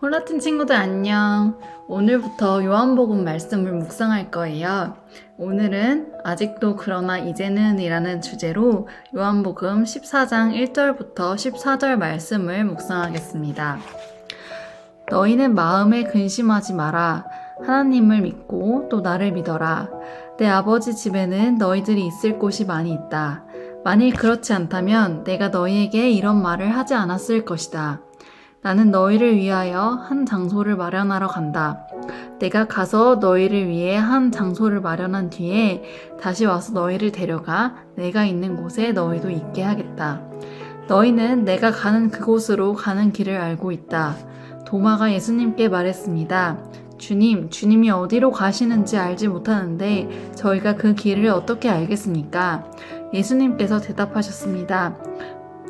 홀라틴 친구들 안녕. 오늘부터 요한복음 말씀을 묵상할 거예요. 오늘은 아직도 그러나 이제는 이라는 주제로 요한복음 14장 1절부터 14절 말씀을 묵상하겠습니다. 너희는 마음에 근심하지 마라. 하나님을 믿고 또 나를 믿어라. 내 아버지 집에는 너희들이 있을 곳이 많이 있다. 만일 그렇지 않다면 내가 너희에게 이런 말을 하지 않았을 것이다. 나는 너희를 위하여 한 장소를 마련하러 간다. 내가 가서 너희를 위해 한 장소를 마련한 뒤에 다시 와서 너희를 데려가 내가 있는 곳에 너희도 있게 하겠다. 너희는 내가 가는 그곳으로 가는 길을 알고 있다. 도마가 예수님께 말했습니다. 주님, 주님이 어디로 가시는지 알지 못하는데 저희가 그 길을 어떻게 알겠습니까? 예수님께서 대답하셨습니다.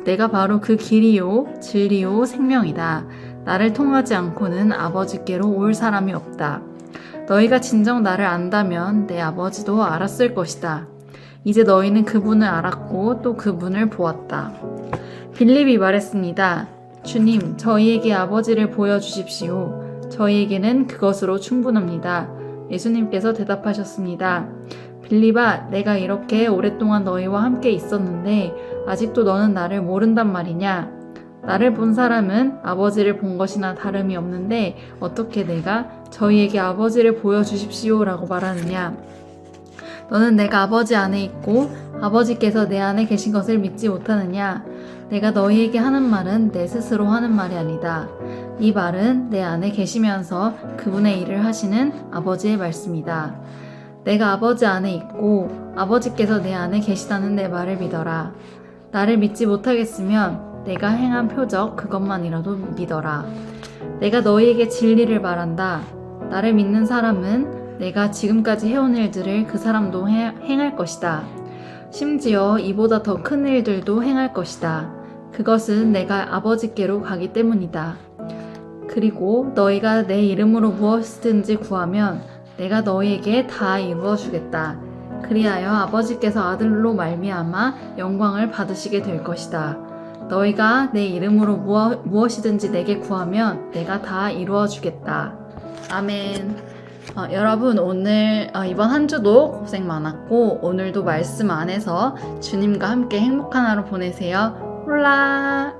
내가 바로 그 길이요, 진리요, 생명이다. 나를 통하지 않고는 아버지께로 올 사람이 없다. 너희가 진정 나를 안다면 내 아버지도 알았을 것이다. 이제 너희는 그분을 알았고 또 그분을 보았다. 빌립이 말했습니다. 주님, 저희에게 아버지를 보여주십시오. 저희에게는 그것으로 충분합니다. 예수님께서 대답하셨습니다. 빌립아, 내가 이렇게 오랫동안 너희와 함께 있었는데 아직도 너는 나를 모른단 말이냐? 나를 본 사람은 아버지를 본 것이나 다름이 없는데 어떻게 내가 저희에게 아버지를 보여주십시오라고 말하느냐? 너는 내가 아버지 안에 있고 아버지께서 내 안에 계신 것을 믿지 못하느냐? 내가 너희에게 하는 말은 내 스스로 하는 말이 아니다. 이 말은 내 안에 계시면서 그분의 일을 하시는 아버지의 말씀이다. 내가 아버지 안에 있고 아버지께서 내 안에 계시다는 내 말을 믿어라. 나를 믿지 못하겠으면 내가 행한 표적 그것만이라도 믿어라. 내가 너희에게 진리를 말한다. 나를 믿는 사람은 내가 지금까지 해온 일들을 그 사람도 해- 행할 것이다. 심지어 이보다 더 큰 일들도 행할 것이다. 그것은 내가 아버지께로 가기 때문이다. 그리고 너희가 내 이름으로 무엇이든지 구하면 내가 너희에게 다 이루어 주겠다. 그리하여 아버지께서 아들로 말미암아 영광을 받으시게 될 것이다. 너희가 내 이름으로 무엇, 무엇이든지 내게 구하면 내가 다 이루어 주겠다. 아멘. 어, 여러분 오늘 어, 이번 한 주도 고생 많았고 오늘도 말씀 안에서 주님과 함께 행복한 하루 보내세요. 홀라.